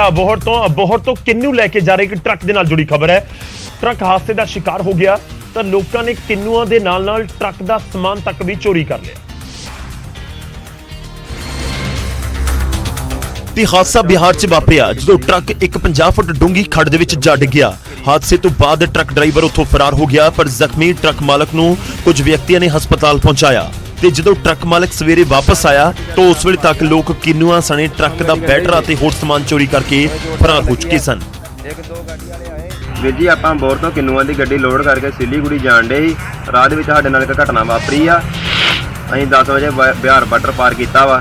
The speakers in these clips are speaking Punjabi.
ਅਬੋਹਰ ਤੋਂ ਅਬੋਹਰ ਤੋਂ ਕਿੰਨੂ ਲੈ ਕੇ ਜਾ ਰਹੇ ਇੱਕ ਟਰੱਕ ਦੇ ਨਾਲ ਜੁੜੀ ਖਬਰ ਹੈ। ਟਰੱਕ ਹਾਦਸੇ ਦਾ ਸ਼ਿਕਾਰ ਹੋ ਗਿਆ, ਤਾਂ ਲੋਕਾਂ ਨੇ ਕਿੰਨੂਆਂ ਦੇ ਨਾਲ ਨਾਲ ਟਰੱਕ ਦਾ ਸਮਾਨ ਤੱਕ ਵੀ ਚੋਰੀ ਕਰ ਲਿਆ। ਤੇ ਹਾਦਸਾ ਬਿਹਾਰ 'ਚ ਵਾਪਰਿਆ, ਜਦੋਂ ਟਰੱਕ ਇੱਕ 50 ਫੁੱਟ ਡੂੰਗੀ ਖੱਡ ਦੇ ਵਿੱਚ ਜਾ ਡਿੱਗਿਆ ਹਾਦਸੇ ਤੋਂ ਬਾਅਦ ਟਰੱਕ ਡਰਾਈਵਰ ਉੱਥੋਂ ਫਰਾਰ ਹੋ ਗਿਆ, ਪਰ ਜ਼ਖਮੀ ਟਰੱਕ ਮਾਲਕ ਨੂੰ ਕੁਝ ਵਿਅਕਤੀਆਂ ਨੇ ਹਸਪਤਾਲ ਪਹੁੰਚਾਇਆ। ਤੇ ਜਦੋਂ ਟਰੱਕ ਮਾਲਕ ਸਵੇਰੇ ਵਾਪਸ ਆਇਆ ਤਾਂ ਉਸ ਵੇਲੇ ਤੱਕ ਲੋਕ ਕਿੰਨੂਆਂ ਸਣੇ ਟਰੱਕ ਦਾ ਬੈਟਰਾ ਤੇ ਹੋਰ ਸਮਾਨ ਚੋਰੀ ਕਰਕੇ ਫਰਾਰ ਹੋ ਚੁੱਕੇ ਸਨ। ਵੀਰ ਜੀ ਆਪਾਂ ਬੋਰ ਤੋਂ ਕਿੰਨੂਆਂ ਦੀ ਗੱਡੀ ਲੋਡ ਕਰਕੇ ਸਿੱਲੀਗੁੜੀ ਜਾਣ ਡੇ ਸੀ। ਰਾਹ ਦੇ ਵਿੱਚ ਸਾਡੇ ਨਾਲ ਇੱਕ ਘਟਨਾ ਵਾਪਰੀ ਆ। ਅਸੀਂ 10 ਵਜੇ ਬ- ਬਿਹਾਰ ਬਾਰਡਰ ਪਾਰ ਕੀਤਾ ਵਾ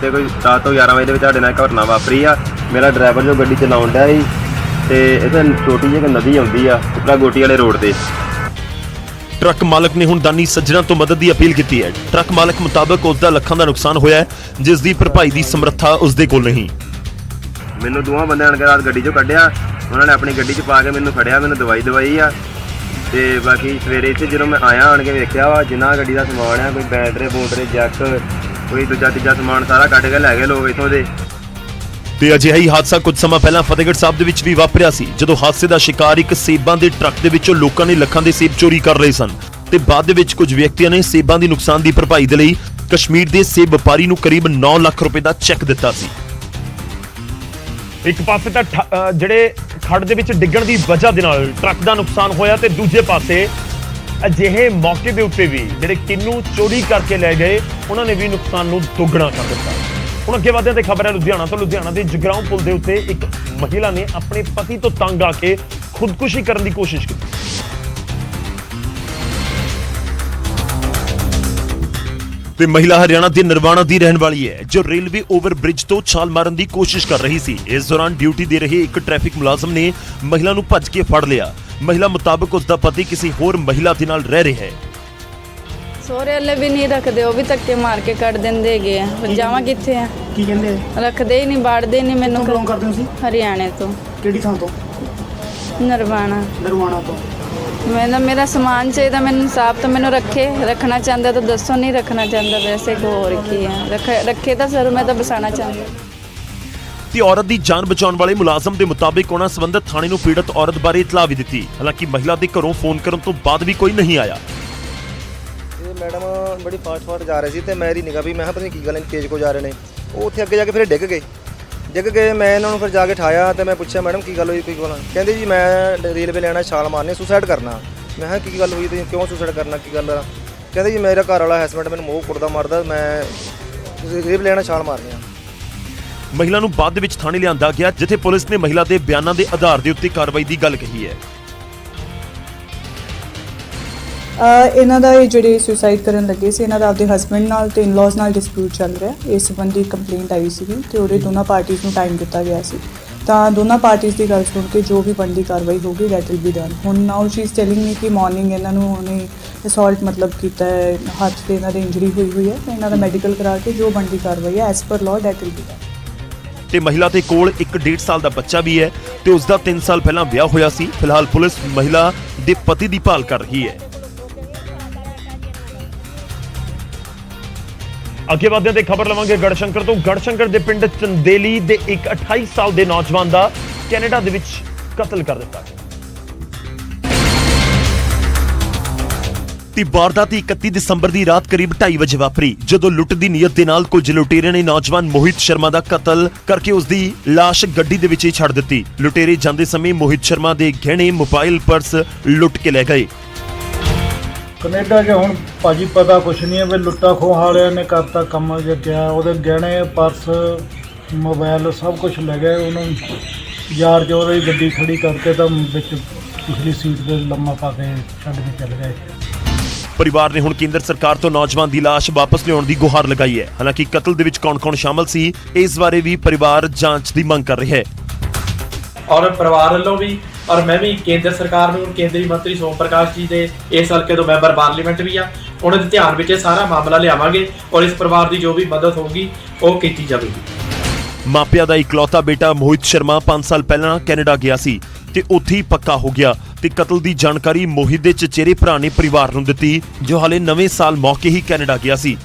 ਤੇ ਕੋਈ 10 ਤੋਂ 11 ਵਜੇ ਦੇ ਵਿੱਚ ਸਾਡੇ ਨਾਲ ਇੱਕ ਘਟਨਾ ਵਾਪਰੀ ਆ। ਮੇਰਾ ਡਰਾਈਵਰ ਜੋ ਗੱਡੀ ਚਲਾਉਣ ਡਿਆ ਸੀ ਤੇ ਇੱਥੇ ਛੋਟੀ ਜਿਹੀ ਇੱਕ ਨਦੀ ਆਉਂਦੀ ਆ ਉਤਰਾ ਗੋਟੀ ਵਾਲੇ ਰੋਡ ਤੇ। ਟਰੱਕ ਮਾਲਕ ਨੇ ਹੁਣ ਦਾਨੀ ਸੱਜਣਾ ਤੋਂ ਮਦਦ ਦੀ ਅਪੀਲ ਕੀਤੀ ਹੈ। ਟਰੱਕ ਮਾਲਕ ਮੁਤਾਬਕ ਉਸ ਦਾ ਲੱਖਾਂ ਦਾ ਨੁਕਸਾਨ ਹੋਇਆ ਹੈ, ਜਿਸ ਦੀ ਭਰਪਾਈ ਦੀ ਸਮਰੱਥਾ ਉਸ ਦੇ ਕੋਲ ਨਹੀਂ। ਮੈਨੂੰ ਦੋਵਾਂ ਬੰਦਿਆਂ ਨੇ ਰਾਤ ਗੱਡੀ ਚੋਂ ਕੱਢਿਆ। ਉਹਨਾਂ ਨੇ ਆਪਣੀ ਗੱਡੀ 'ਚ ਪਾ ਕੇ ਮੈਨੂੰ ਫੜਿਆ, ਮੈਨੂੰ ਦਵਾਈ ਦਵਾਈ ਆ। ਤੇ ਬਾਕੀ ਸਵੇਰੇ ਇੱਥੇ ਜਦੋਂ ਮੈਂ ਆਇਆ, ਆਣ ਕੇ ਵੇਖਿਆ ਵਾ, ਜਿੰਨਾ ਗੱਡੀ ਦਾ ਸਮਾਨ ਆ, ਕੋਈ ਬੈਟਰੇ ਬੂਟਰੇ ਜੈਕ ਕੋਈ ਦੂਜਾ ਤੀਜਾ ਸਮਾਨ ਸਾਰਾ ਕੱਢ ਕੇ ਲੈ ਗਏ ਲੋਕ ਇਥੋਂ ਦੇ। ਤੇ ਅਜਿਹਾ ਹੀ ਹਾਦਸਾ ਕੁਝ ਸਮਾਂ ਪਹਿਲਾਂ ਫਤਿਹਗੜ੍ਹ ਸਾਹਿਬ ਦੇ ਵਿੱਚ ਵੀ ਵਾਪਰਿਆ ਸੀ, ਜਦੋਂ ਹਾਦਸੇ ਦਾ ਸ਼ਿਕਾਰ ਇੱਕ ਸੇਬਾਂ ਦੇ ਟਰੱਕ ਦੇ ਵਿੱਚੋਂ ਲੋਕਾਂ ਨੇ ਲੱਖਾਂ ਦੇ ਸੇਬ ਚੋਰੀ ਕਰ ਲਏ ਸਨ। ਤੇ ਬਾਅਦ ਦੇ ਵਿੱਚ ਕੁਝ ਵਿਅਕਤੀਆਂ ਨੇ ਸੇਬਾਂ ਦੀ ਨੁਕਸਾਨ ਦੀ ਭਰਪਾਈ ਦੇ ਲਈ ਕਸ਼ਮੀਰ ਦੇ ਸੇਬ ਵਪਾਰੀ ਨੂੰ ਕਰੀਬ 9 ਲੱਖ ਰੁਪਏ ਦਾ ਚੈੱਕ ਦਿੱਤਾ ਸੀ। ਇੱਕ ਪਾਸੇ ਤਾਂ ਠ- ਅਹ ਜਿਹੜੇ ਖੱਡ ਦੇ ਵਿੱਚ ਡਿੱਗਣ ਦੀ ਵਜ੍ਹਾ ਦੇ ਨਾਲ ਟਰੱਕ ਦਾ ਨੁਕਸਾਨ ਹੋਇਆ ਤੇ ਦੂਜੇ ਪਾਸੇ ਅਜਿਹੇ ਮੌਕੇ ਦੇ ਉੱਤੇ ਵੀ ਜਿਹੜੇ ਕਿੰਨੂ ਚੋਰੀ ਕਰਕੇ ਲੈ ਗਏ, ਉਹਨਾਂ ਨੇ ਵੀ ਨੁਕਸਾਨ ਨੂੰ ਦੁੱਗਣਾ ਕਰ ਦਿੱਤਾ। ਹੁਣ ਅੱਗੇ ਵਧਦੇ ਤੇ ਖਬਰ ਹੈ ਲੁਧਿਆਣਾ ਤੋਂ। ਲੁਧਿਆਣਾ ਦੇ ਜਗਰਾਉਂ ਪੁਲ ਦੇ ਉੱਤੇ ਇੱਕ ਮਹਿਲਾ ਨੇ ਆਪਣੇ ਪਤੀ ਤੋਂ ਤੰਗ ਆ ਕੇ ਖੁਦਕੁਸ਼ੀ ਕਰਨ ਦੀ ਕੋਸ਼ਿਸ਼ ਕੀਤੀ। ਤੇ ਮਹਿਲਾ ਹਰਿਆਣਾ ਦੇ ਨਿਰਵਾਣਾ ਦੀ ਰਹਿਣ ਵਾਲੀ ਹੈ, ਜੋ ਰੇਲਵੇ ਓਵਰ ਬ੍ਰਿਜ ਤੋਂ ਛਾਲ ਮਾਰਨ ਦੀ ਕੋਸ਼ਿਸ਼ ਕਰ ਰਹੀ ਸੀ। ਇਸ ਦੌਰਾਨ ਡਿਊਟੀ ਦੇ ਰਹੇ ਇੱਕ ਟ੍ਰੈਫਿਕ ਮੁਲਾਜ਼ਮ ਨੇ ਮਹਿਲਾ ਨੂੰ ਭੱਜ ਕੇ ਫੜ ਲਿਆ। ਮਹਿਲਾ ਮੁਤਾਬਕ ਉਸ ਦਾ ਪਤੀ ਕਿਸੇ ਹੋਰ ਮਹਿਲਾ ਦੇ ਨਾਲ ਰਹਿ ਰਿਹਾ ਹੈ। ਸਹੁਰੇ ਵਾਲੇ ਵੀ ਨਹੀਂ ਰੱਖਦੇ ਉਹ ਵੀ ਧੱਕੇ ਮਾਰ ਕੇ ਕੱਢ ਦਿੰਦੇ ਹੈਗੇ ਆ। ਹੁਣ ਜਾਵਾਂ ਕਿੱਥੇ ਆ? ਕੀ ਕਹਿੰਦੇ? ਰੱਖਦੇ ਹੀ ਨਹੀਂ ਬਾੜਦੇ ਨਹੀਂ ਮੈਨੂੰ ਕਿੱਥੋਂ ਬਿਲੋਂਗ ਕਰਦੇ ਹੋ ਤੁਸੀਂ? ਹਰਿਆਣੇ ਤੋਂ। ਕਿਹੜੀ ਥਾਂ ਤੋਂ? ਨਰਵਾਣਾ। ਨਰਵਾਣਾ ਤੋਂ। ਮੈਨੂੰ ਮੇਰਾ ਸਮਾਨ ਚਾਹੀਦਾ ਮੈਨੂੰ ਇਨਸਾਫ ਤਾਂ ਮੈਨੂੰ ਰੱਖੇ ਰੱਖਣਾ ਚਾਹੁੰਦਾ ਤਾਂ ਦੱਸੋ ਨਹੀਂ ਰੱਖਣਾ ਚਾਹੁੰਦਾ ਵੈਸੇ ਕੋ ਹੋਰ ਕੀ ਹੈ ਰੱਖ ਰੱਖੇ ਤਾਂ ਸਰ ਮੈਂ ਤਾਂ ਬਸਾਣਾ ਚਾਹੁੰਦਾ। ਤੇ ਔਰਤ ਦੀ ਜਾਨ ਬਚਾਉਣ ਵਾਲੇ ਮੁਲਾਜ਼ਮ ਦੇ ਮੁਤਾਬਿਕ ਉਹਨਾਂ ਸੰਬੰਧਤ ਥਾਣੇ ਨੂੰ ਪੀੜਤ ਔਰਤ ਬਾਰੇ ਇਤਲਾਹ ਵੀ ਦਿੱਤੀ। ਹਾਲਾਂਕਿ ਮਹਿਲਾ ਦੇ ਘਰੋਂ ਫੋਨ ਕਰਨ ਤੋਂ ਬਾਅਦ ਵੀ ਕੋਈ ਨਹੀਂ ਆਇਆ। ਮੈਡਮ ਬੜੀ ਫਾਸਟ ਫਾਸਟ ਜਾ ਰਹੇ ਸੀ ਤੇ ਮੇਰੀ ਨਿਗਾਹ ਵੀ, ਮੈਂ ਕਿਹਾ ਪਤਾ ਨਹੀਂ ਕੀ ਗੱਲ ਹੈ, ਤੇਜ਼ ਕੋ ਜਾ ਰਹੇ ਨੇ। ਉਹ ਉੱਥੇ ਅੱਗੇ ਜਾ ਕੇ ਫਿਰ ਡਿੱਗ ਗਏ। ਡਿੱਗ ਗਏ, ਮੈਂ ਇਹਨਾਂ ਨੂੰ ਫਿਰ ਜਾ ਕੇ ਠਾਇਆ ਤੇ ਮੈਂ ਪੁੱਛਿਆ, ਮੈਡਮ, ਕੀ ਗੱਲ ਹੋਈ? ਕੋਈ ਗੱਲ ਕਹਿੰਦੇ ਜੀ, ਮੈਂ ਰੇਲਵੇ ਲੈਣਾ, ਛਾਲ ਮਾਰਨੀ ਸੁਸਾਈਡ ਕਰਨਾ। ਮੈਂ ਕਿਹਾ, ਕੀ ਗੱਲ ਹੋਈ? ਤੁਸੀਂ ਕਿਉਂ ਸੁਸਾਈਡ ਕਰਨਾ? ਕੀ ਗੱਲ ਆ? ਕਹਿੰਦੇ ਜੀ, ਮੇਰਾ ਘਰ ਵਾਲਾ ਹਸਬੈਂਡ ਮੈਨੂੰ ਮੋਹ ਕੁੱਟਦਾ, ਮਾਰਦਾ, ਮੈਂ ਰੇਲਵੇ ਲੈਣਾ, ਛਾਲ ਮਾਰਨੀ ਆ। ਮਹਿਲਾ ਨੂੰ ਬਾਅਦ ਵਿੱਚ ਥਾਣੇ ਲਿਆਂਦਾ ਗਿਆ, ਜਿੱਥੇ ਪੁਲਿਸ ਨੇ ਮਹਿਲਾ ਦੇ ਬਿਆਨਾਂ ਦੇ ਆਧਾਰ ਦੇ ਉੱਤੇ ਕਾਰਵਾਈ ਦੀ ਗੱਲ ਕਹੀ ਹੈ। ਇਹਨਾਂ ਦਾ ਇਹ ਜਿਹੜੇ ਸੁਸਾਈਡ ਕਰਨ ਲੱਗੇ ਸੀ ਇਹਨਾਂ ਦਾ ਆਪਦੇ ਹਸਬੰਡ ਨਾਲ ਤੇ ਇਨ-ਲॉज ਨਾਲ ਡਿਸਪਿਊਟ ਚੱਲ ਰਿਹਾ ਇਸ ਸੰਬੰਧੀ ਕੰਪਲੇਂਟ ਆਈ ਸੀ ਤੇ ਉਹਦੇ ਦੋਨਾਂ ਪਾਰਟੀਆਂ ਨੂੰ ਟਾਈਮ ਦਿੱਤਾ ਗਿਆ ਸੀ। ਤਾਂ ਦੋਨਾਂ ਪਾਰਟੀਆਂ ਦੀ ਗੱਲ ਸੁਣ ਕੇ ਜੋ ਵੀ ਬਣਦੀ ਕਾਰਵਾਈ ਹੋਗੀ ਦੈਟ ਵਿਲ ਬੀ ਡਨ ਹੁਣ now she is telling me ਕਿ ਮਾਰਨਿੰਗ ਇਹਨਾਂ ਨੂੰ ਉਹਨੇ ਅਸੌਲਟ ਮਤਲਬ ਕੀਤਾ ਹੈ ਹੱਥ ਤੇ ਇਹਨਾਂ ਦੇ ਇੰਜਰੀ ਹੋਈ ਹੋਈ ਹੈ ਤਾਂ ਇਹਨਾਂ ਦਾ ਮੈਡੀਕਲ ਕਰਾ ਕੇ ਜੋ ਬਣਦੀ ਕਾਰਵਾਈ ਹੈ as per law that will be done ਤੇ ਮਹਿਲਾ ਦੇ ਕੋਲ ਇੱਕ 1.5 ਸਾਲ ਦਾ ਬੱਚਾ ਵੀ ਹੈ ਤੇ ਉਸ ਦਾ 3 ਸਾਲ ਪਹਿਲਾਂ ਵਿਆਹ ਹੋਇਆ ਸੀ। ਫਿਲਹਾਲ ਪੁਲਿਸ ਮਹਿਲਾ ਦੇ ਪਤੀ ਦੀ ਭਾਲ ਕਰ ਰਹੀ ਹੈ। ਅੱਗੇ ਵਧਦੇ ਤੇ ਖਬਰ ਲਵਾਂਗੇ ਗੜਸ਼ੰਕਰ ਤੋਂ। ਗੜਸ਼ੰਕਰ ਦੇ ਪਿੰਡ ਚੰਦੇਲੀ ਦੇ ਇੱਕ 28 ਸਾਲ ਦੇ ਨੌਜਵਾਨ ਦਾ ਕੈਨੇਡਾ ਦੇ ਵਿੱਚ ਕਤਲ ਕਰ ਦਿੱਤਾ ਗਿਆ। ਤੇ ਵਾਰਦਾਤ 31 ਦਸੰਬਰ ਦੀ ਰਾਤ ਕਰੀਬ 2:30 ਵਜੇ ਵਾਪਰੀ, ਜਦੋਂ ਲੁੱਟ ਦੀ ਨੀਅਤ ਦੇ ਨਾਲ ਕੁਝ ਲੁਟੇਰਿਆਂ ਨੇ ਨੌਜਵਾਨ ਮੋਹਿਤ ਸ਼ਰਮਾ ਦਾ ਕਤਲ ਕਰਕੇ ਉਸ ਦੀ ਲਾਸ਼ ਗੱਡੀ ਦੇ ਵਿੱਚ ਹੀ ਛੱਡ ਦਿੱਤੀ। ਲੁਟੇਰੇ ਜਾਂਦੇ ਸਮੇਂ ਮੋਹਿਤ ਸ਼ਰਮਾ ਦੇ ਗਹਿਣੇ, ਮੋਬਾਈਲ ਪਰਸ ਲੁੱਟ ਕੇ ਲੈ ਗਏ। ਕੈਨੇਡਾ 'ਚ ਹੁਣ ਭਾਜੀ ਪਤਾ ਕੁਛ ਨਹੀਂ ਹੈ ਵੀ ਲੁੱਟਾ ਖੋਹ ਵਾਲਿਆਂ ਨੇ ਕਰਤਾ ਕੰਮ ਜਿੱਤਿਆ ਉਹਦੇ ਗਹਿਣੇ ਪਰਸ ਮੋਬਾਈਲ ਸਭ ਕੁਝ ਲੈ ਗਏ ਉਹਨੂੰ ਯਾਰ ਜੋ ਉਹਦੀ ਗੱਡੀ ਖੜੀ ਕਰਕੇ ਤਾਂ ਵਿੱਚ ਪਿਛਲੀ ਸੀਟ ਤੇ ਲੰਮਾ ਪਾ ਕੇ ਛੱਡ ਕੇ ਚਲੇ ਗਏ। ਪਰਿਵਾਰ ਨੇ ਹੁਣ ਕੇਂਦਰ ਸਰਕਾਰ ਤੋਂ ਨੌਜਵਾਨ ਦੀ ਲਾਸ਼ ਵਾਪਸ ਲਿਆਉਣ ਦੀ ਗੁਹਾਰ ਲਗਾਈ ਹੈ। ਹਾਲਾਂਕਿ ਕਤਲ ਦੇ ਵਿੱਚ ਕੌਣ-ਕੌਣ ਸ਼ਾਮਲ ਸੀ ਇਸ ਬਾਰੇ ਵੀ ਪਰਿਵਾਰ ਜਾਂਚ ਦੀ ਮੰਗ ਕਰ ਰਿਹਾ ਹੈ। ਔਰ ਪਰਿਵਾਰ ਵੱਲੋਂ ਵੀ ਔਰ ਮੈਂ ਵੀ ਕੇਂਦਰ ਸਰਕਾਰ ਨੂੰ, ਕੇਂਦਰੀ ਮੰਤਰੀ ਸੋਮ ਪ੍ਰਕਾਸ਼ ਜੀ ਦੇ ਇਸ ਹਲਕੇ ਤੋਂ ਮੈਂਬਰ ਪਾਰਲੀਮੈਂਟ ਵੀ ਆ। ਉਹਨਾਂ ਦੇ ਧਿਆਨ ਵਿੱਚ ਇਹ ਸਾਰਾ ਮਾਮਲਾ ਲਿਆਵਾਂਗੇ ਔਰ ਇਸ ਪਰਿਵਾਰ ਦੀ ਜੋ ਵੀ ਮਦਦ ਹੋਊਗੀ, ਉਹ ਕੀਤੀ ਜਾਵੇਗੀ। ਮਾਪਿਆਂ ਦਾ ਇਕਲੌਤਾ ਬੇਟਾ ਮੋਹਿਤ ਸ਼ਰਮਾ 5 ਸਾਲ ਪਹਿਲਾਂ ਕੈਨੇਡਾ ਗਿਆ ਸੀ ਤੇ ਉੱਥੇ ਹੀ ਪੱਕਾ ਹੋ ਗਿਆ ਤੇ ਕਤਲ ਦੀ ਜਾਣਕਾਰੀ ਮੋਹਿਤ ਦੇ ਚਚੇਰੇ ਭਰਾ ਨੇ ਪਰਿਵਾਰ ਨੂੰ ਦਿੱਤੀ, ਜੋ ਹਾਲੇ ਨਵੇਂ ਸਾਲ ਮੌਕੇ ਹੀ ਕੈਨੇਡਾ ਗਿਆ ਸੀ।